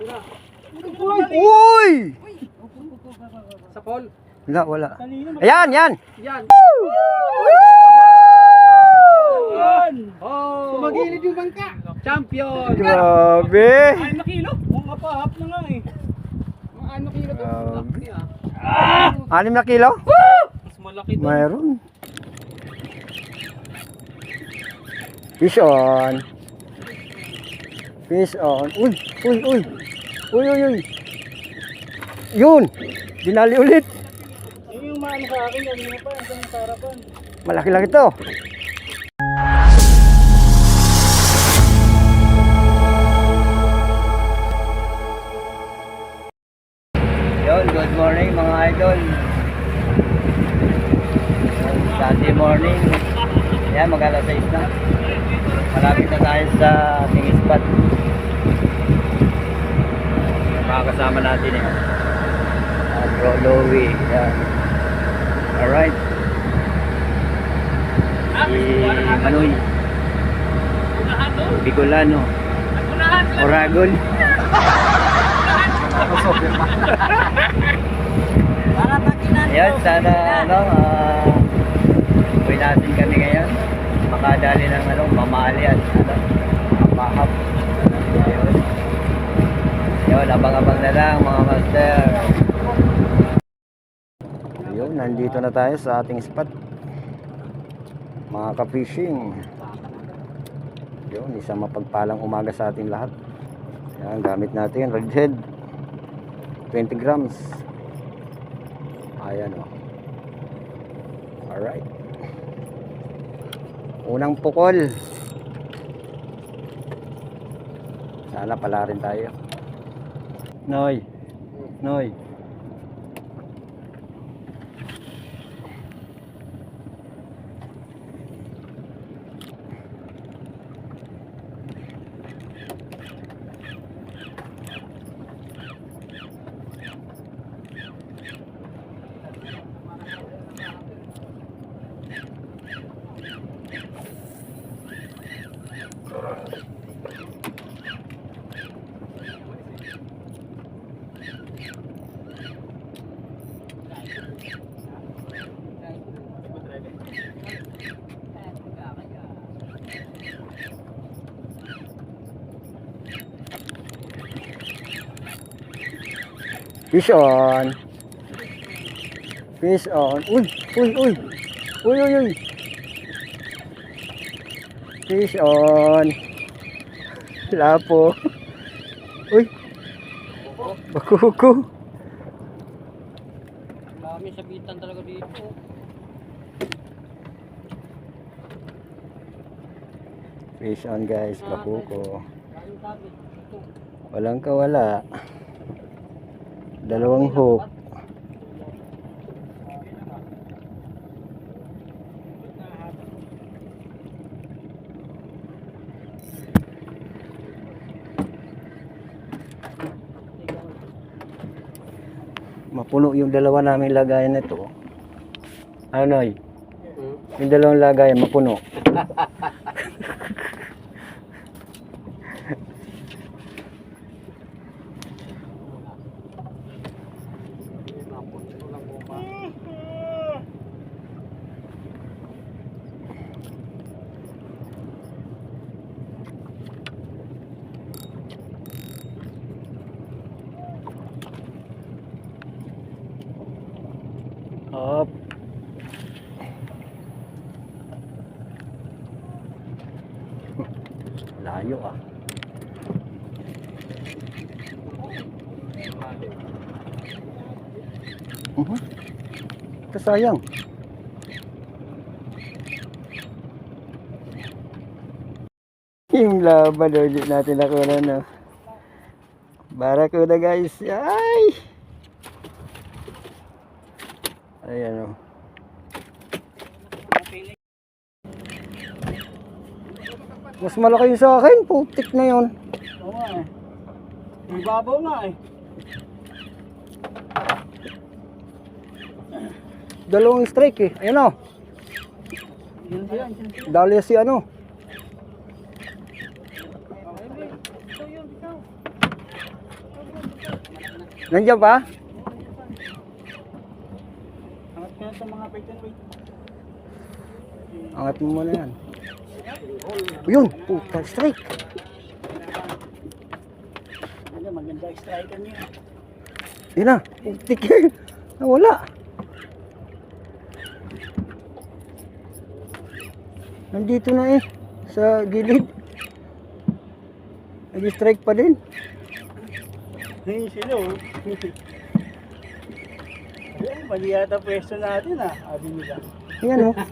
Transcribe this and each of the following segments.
Uy! Sa call. Wala, wala. Ayan, yan! Yan. Yan! Oh. Sumagilid yung bangka. Champion. Grabe! Ay, nakilo. Mga pahap na nga eh. Mga ano kilo to? Grabe. Ah. Anim na kilo? Mas malaki to. Mayroon. Fish on. Fish on. Uy, uy, uy. Uy, uy, uy. Yun! Dinali ulit. Yun yung maano sa akin. Yung mga pa. Yung sarapan. Malaki-laki to. Yon, good morning mga idol. Sunday morning. Yan, mag alas 6 na. Malapit na tayo sa ating spot. Mga kasama natin eh. Uh, Bro Louie. Yan. Alright. Si Manoy. Bicolano. Oragon. Ayan, sana ano, uh, natin kami ngayon. Makadali ng ano, mamali at ano, mahap. Ayun, abang-abang na lang mga master. Ayun, nandito na tayo sa ating spot. Mga ka-fishing. Yun, isang mapagpalang umaga sa ating lahat. Yan, gamit natin, redhead. 20 grams. Ayan o. Alright. Unang pukol. Sana pala rin tayo. nơi nơi Fish on. Fish on. Uy, uy, uy. Uy, uy, uy. Fish on. Lapo. Uy. Bakuko. Dami sabitan talaga dito. Fish on guys. Ito. Walang kawala. Dalawang hook. Mapuno yung dalawa namin lagayan nito. Ano. Yung dalawang lagayan, mapuno. Up. Layo ah. Uh -huh. Kasayang. Yung laban ulit natin nakuha na no. Barakuda guys. Ay! Ayan o. Mas malaki yung sa akin. Putik na yun. Oo nga eh. May babaw nga eh. Dalawang strike eh. Ayan o. Dali si ano. Nandiyan pa? Angat ko na itong mga bait and wait. Angat mo muna yan. Yun, puta, strike. Ano, maganda striker niya. Yun na, putik yan. Nawala. Nandito na eh, sa gilid. Nag-strike pa din. Ngayon sila oh. Mali yata pwesto natin ah. Sabi nila. Yan oh.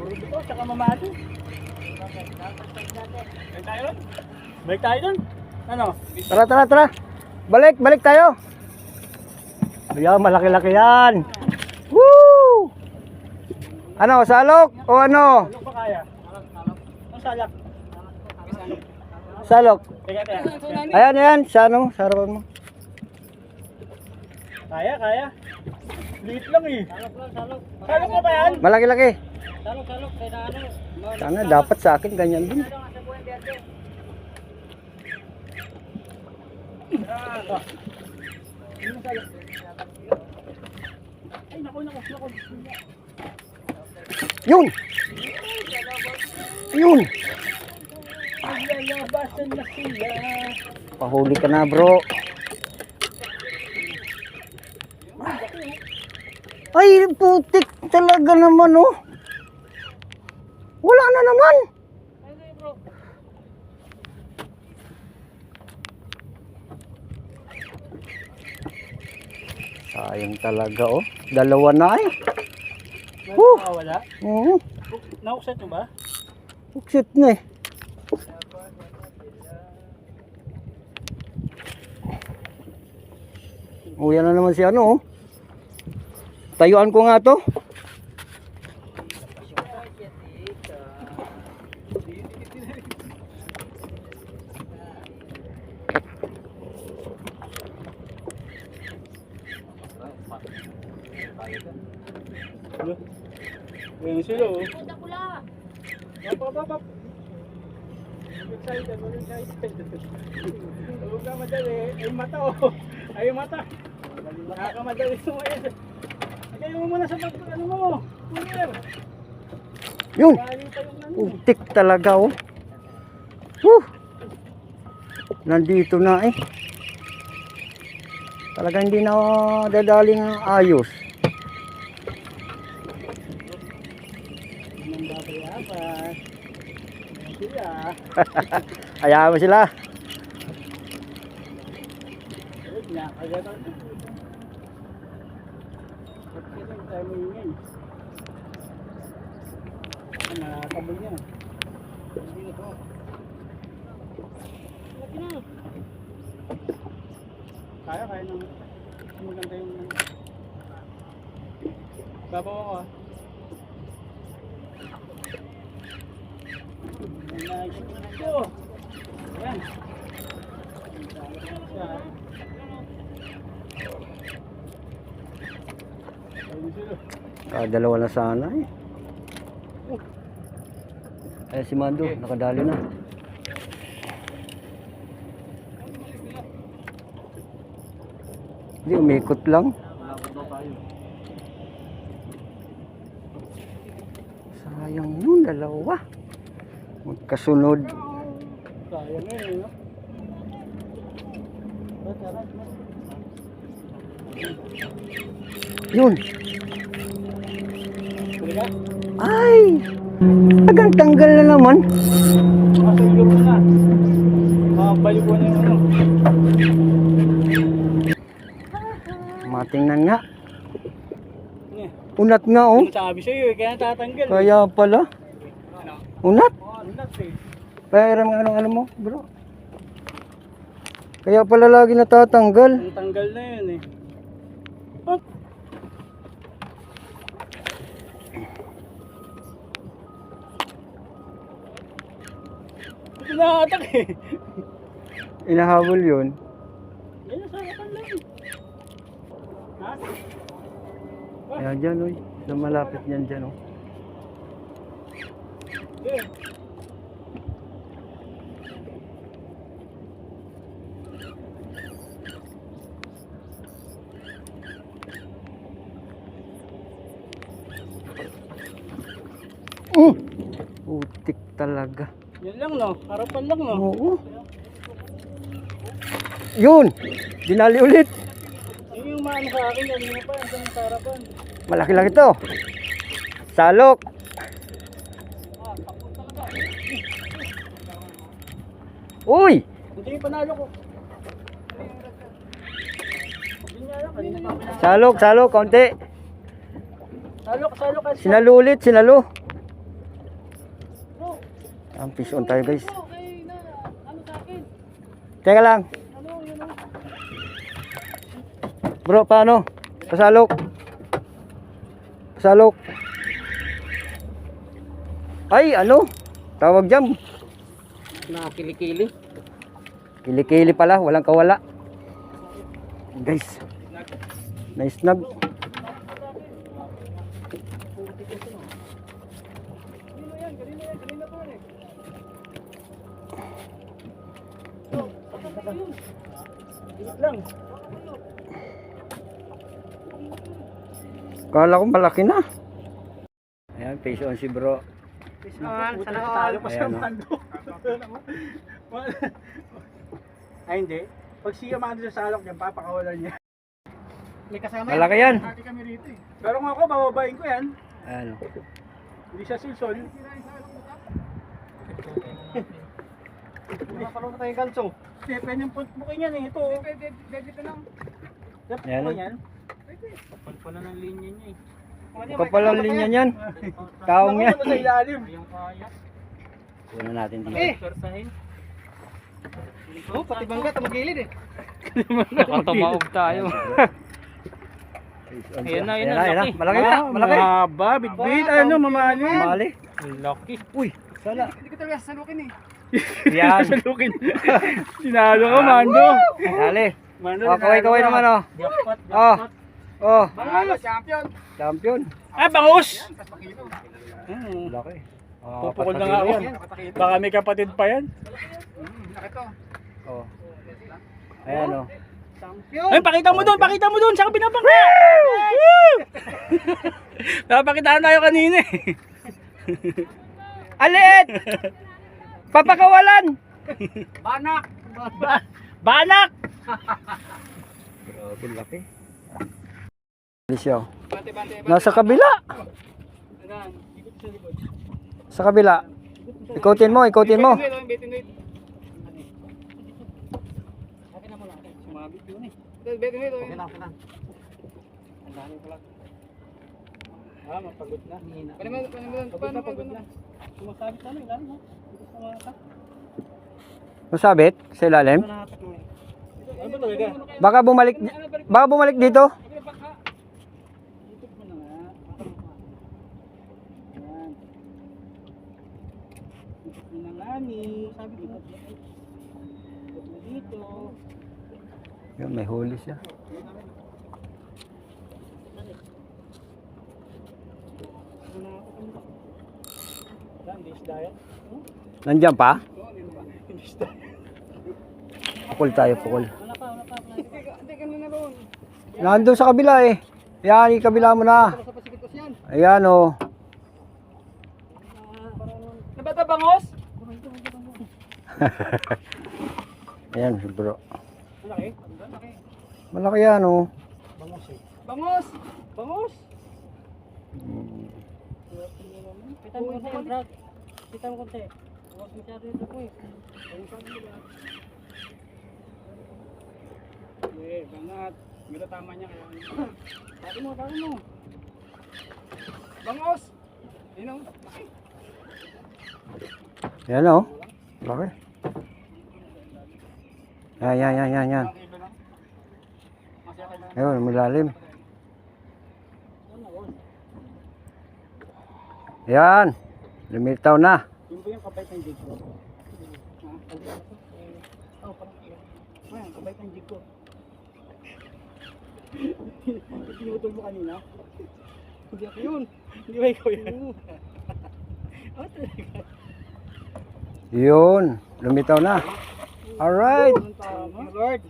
Puro dito, tsaka mamati. Balik tayo doon? Balik tayo doon? Ano? Tara, tara, tara. Balik, balik tayo. Ayan, malaki-laki yan. Woo! Ano, salok o ano? Ano pa kaya? Ang salak. Salok. Ayan, ayan, sa ano, sa harapan mo. Kaya, kaya. Liit lang eh. Salok lang, salok. Salak mo ba yan? Malaki-laki. Salok, salok. Kaya ano. Sana dapat sa akin ganyan din. Yun! Yun! Pahuli ka na bro. Ay, putik talaga naman oh. Wala na naman. Sayang talaga oh. Dalawa na eh. Woo! Wala. Oo. Naukset mo ba? Uksit na eh. Oh, yan na naman si ano oh. Tayuan ko nga to. Ayun sila oh. Excited, excited. Huwag ka madali. Ay mata oh. Ay mata. Nakakamadali sumayin. Lagay mo muna sa pag ano mo. Cooler. Yun. Ano. Putik talaga oh. Woo! Nandito na eh. Talaga hindi na dadaling ayos. Nang babayapan. Sila. Hayaan mo sila. Huwag na. Agad ako. Ba't kaya tayo mo yun Ah, Nakakabol niya. Hindi na to. Laki Kaya, kaya nang maganda yung Babaw ako ah. Ito. Yan. Yan. Ayun sila. Ah, dalawa na sana eh. Eh si Mando, nakadali na. Hindi, umikot lang. Sayang yun, dalawa. Magkasunod. Sayang eh, no? Yun. Ay! Tagang tanggal na naman. Masulo mo na. Makabalik mo na yung ano. Matingnan nga. Unat nga oh. Sabi sa'yo eh, kaya tatanggal. Kaya pala. Unat? Oh, ano na eh. Pero ano ano mo, bro? Kaya pala lagi natatanggal. Ang tanggal na yun eh. Inahatak eh. Inahabol yun. Yan, nasarakan lang. Ha? Ayan dyan, oy. Sa malapit niyan dyan, oh. Oh! Putik talaga. Yan lang no, harapan lang no. Oo. Yun! Dinali ulit. Yun yung maano sa akin, yan yung pa, yan sa harapan. Malaki-laki to. Salok. Uy! Hindi yung panalo ko. Salok, salok, konti. Salok, salok. Sinalo ulit, sinalo. Ang fish on tayo guys. Teka lang. Bro, paano? Pasalok. Pasalok. Ay, ano? Tawag dyan. Nakakilikili. Kilikili pala, walang kawala. Guys. Nice snag. Dikit lang. Kala ko malaki na. Ayan, fish on si bro. Naman, sana talo pa sa Ayan, oh. mando. Ay hindi. Pag siya mando sa salok yan, papakawalan niya. May kasama Malaki yan. Kami rito eh. Pero kung ako, bababain ko yan. Ayan. oh. Hindi siya. Nakakalong na tayong kalso. Hindi, pwede yung putbukin yan eh. Ito. Pwede, pwede ito lang. Yan, Yan. oh. yan. Kapal pala ng linya niya eh. Kapal ang linya niyan. Taong yan. Sa ilalim. Kunan natin dito. Eh! Oh, pati bangga, tumagilid eh. Nakatumaog tayo. Fish on Ayan na, ayan na, Ayan laki. Malaki na, malaki. Mahaba, bitbit, ano, mamali. Mali. Laki. Uy, sana. Hindi ko talaga sasalukin eh. Yan. Salukin. Sinalo ko, Mando. Dali. Mando, Oh, kaway-kaway naman oh. Jackpot, Oh. Oh, Manalo, champion. champion. Ah, bangus! Hmm. Laki. Oh, Pupukol na nga ako. Baka may kapatid pa yan. yan. Oh. Ayan oh. Ay, pakita mo doon, pakita mo doon, saan ka binabangga? Napakitaan tayo kanina eh. Alit! Papakawalan! Banak! Banak! Grabe, laki. Siya. Nasa kabila. Sa kabila. Ikutin mo, ikutin mo. Ah, mapagod na. Pagod na, pagod na. Sumasabit na, lalo, no? Sumasabit. Masabit sa ilalim. Ano? Baka bumalik baka bumalik dito. Yun, may huli siya. Yan, this diet. Nandiyan pa? Pukul tayo, roon. Nandun sa kabila eh. Yan, yung kabila mo na. Ayan oh. Nabata bangos? Ayan, bro. Malaki? Malaki. Yan oh. Bangos eh. Bangos! Bangos! Kita mo konti, Brad. Kita mo konti. Eh. Bangat. Mira tama niya kaya. Tari mo, tari mo. Bangos! Yun o. Ayan oh. Malaki. Yan, yan, yan, yan, yan. Ayun, malalim. Yan. Lumitaw na. Yun yung kabait ng jig ko? Ha? Oh, parang Ayan, kabait ng jig ko. Pinutol mo kanina? Hindi ako yun. Hindi ba ikaw yan? oh, talaga. Yun. Lumitaw na. Alright. Lord.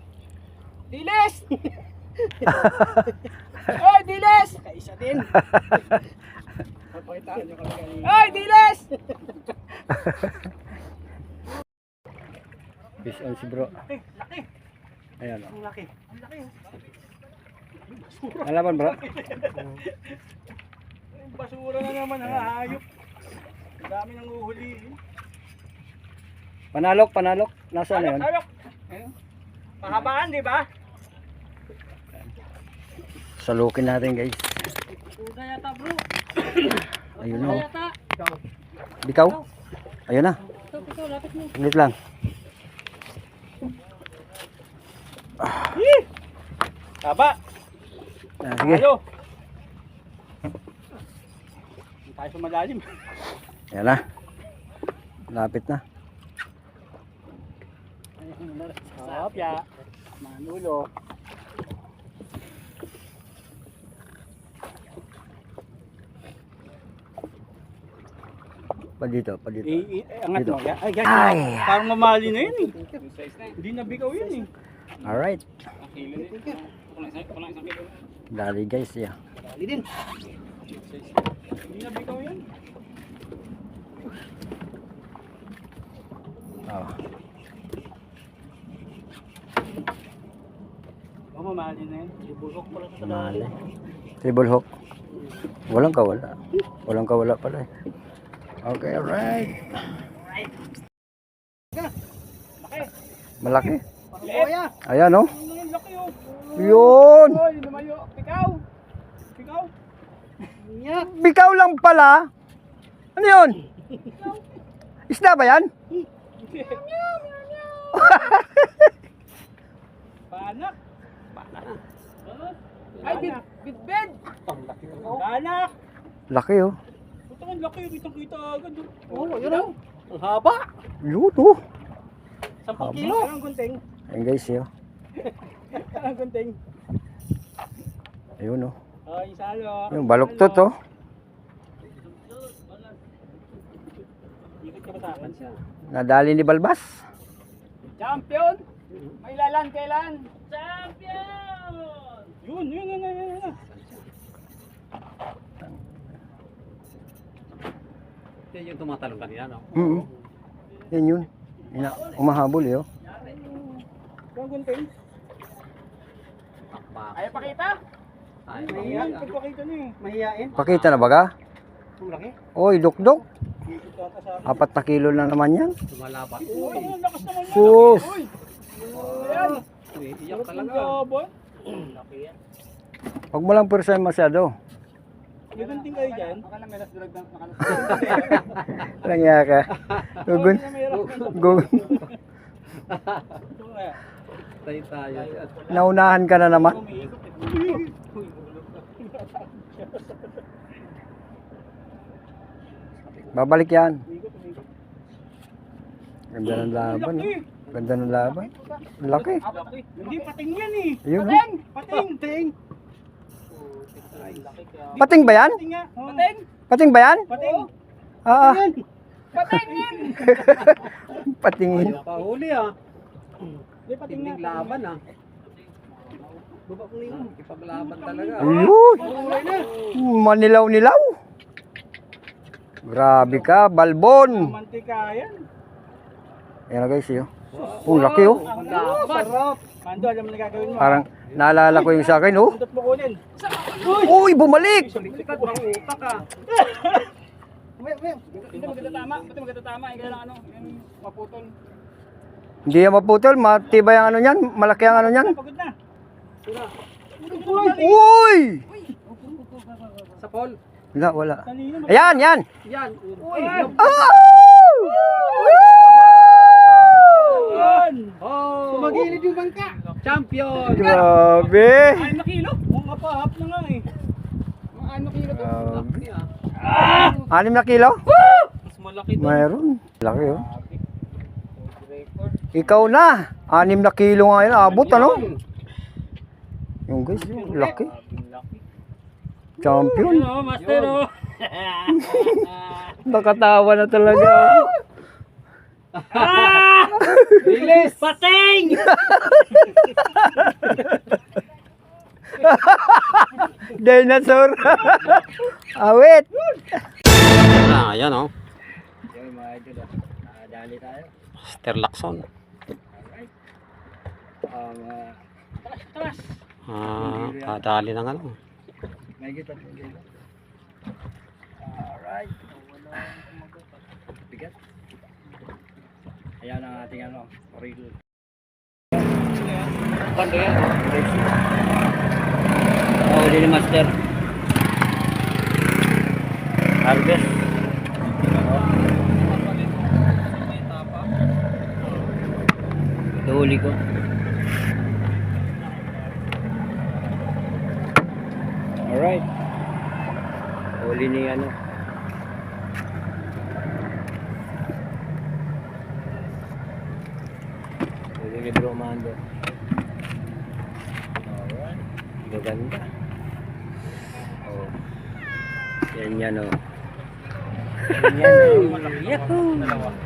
Diles! Oy, Diles! Kaisa din. Pakitaan nyo kami kanina. Ay, Diles! Fish on si bro. Laki, laki. Ayan o. Ang laki. Ang laki. Alaman bro. Basura na naman ang hayop. Ang dami nang uhuli. Panalok, panalok. Nasaan na yun? Ayok, ayok. Pahabaan, di ba? Salukin natin guys. Puta yata, bro. Ayun o. Yata. Bikaw? Ayun na. Ulit lang. Taba. Ah, sige. Tayo. Tayo sa malalim. Ayan na. Lapit na. Sarap ya. Manulo. Pa dito, pa dito. I, i, angat Dito. mo. Ya- Ay, guys, Ay. parang mamali na yun eh. Hindi nabigaw yun eh. Alright. Dali guys, yeah. Dali din. Hindi nabigaw yun. Oh. Oh, mamali na yun. Ibulok pala sa Mali. Triple hook. Walang kawala. Walang kawala pala eh. Okay, alright. Malaki. Ayan oh. Yung laki oh? Yun. Pikaw! Nya! Bikaw lang pala. Ano yun? Isda ba yan? Panak! Ay, bit, bit, bit! Panak! Laki oh. Ang laki, kitang kita agad. Oo, oh, yun. Ang haba! Yun oh. 10 kilo! Anong gunting? Ayan guys, yun. Anong gunting? Ayun oh. Oh, yung salo. Yung baluktot oh. Nadali ni Balbas. Champion! May lalan kailan? Champion! Yun, yun, yun, yun, yun. Yan yung tumatalong kanina, no? Mm Yan yun. Ina, umahabol eh oh. Anong gunting? Ayaw pakita? Ay, Mahihain, pagpakita niyo eh. Mahihain? Pakita na baga? Ang laki. Oy, dukdok. Apat na kilo na naman yan. Tumalapat. Uy, ang lakas naman yan. Sus. Uy! Ayan. Iyak talaga. Laki yan. Huwag mo lang pursahin masyado. May gunting kayo dyan? Baka lang may last drag na Lang ya ka. Gugun. Gugun. Tayo tayo. Naunahan ka na naman. Babalik yan. Ganda ng laban. Oh. Ganda ng laban. Laki. Hindi, pating yan eh. Ayun, oh. Pating! Pating! Pating! Pating ba yan? Pating nga. Pating! Ba yan? Pating! Ah, Pating yan! patingin. Pahuli ah. Hindi, pating nga. Tinding laban ah. Baba ko. Ipaglaban talaga. Ayun. Na. Manilaw-nilaw. Grabe ka, balbon. Mantika yan. Ayan na guys, yun. Oh, laki oh. Sarap. Mando, alam mo na gagawin mo. Parang naalala ko yung sa akin, oh. Pundot mo kunin. Uy, bumalik! Sikat bang utak ah. Hindi maganda tama. Buti maganda tama. Yung kailangan ano. Yung maputol. Hindi yan maputol, matibay ang ano niyan, malaki ang ano niyan. Pagod na. Uy! Sa Paul. Wala, wala. Ayan, yan! Yan. Uy. Oh! Yan! Oh. Sumagilid yung bangka. Champion. Grabe! Ay, na kilo. Mga kapahap na nga eh. Mga ano kilo to? Grabe. Laki ah. Anim na kilo? Mas malaki to. Mayroon. Laki, oh. Ikaw na! Anim na kilo nga yun, abot, ano? Yung guys, yung laki. Champion. Oh, master oh. Nakatawa na talaga. Bilis! Pating! Dinosaur. Awit. Ah, ayan oh. Yun mga idol. ah. Nakadali tayo. Master Lacson. Alright. Um, uh, Tras! Ah, kadali ng ano. may dito. Alright. Bigat. Ayan ang ating ano, reel. Bando yan. Oh, ni Master. Harvest. Ito huli ko. Alright. Huli ni ano. Huli ni Bro Mando. Alright. Maganda. Oh. Yan yan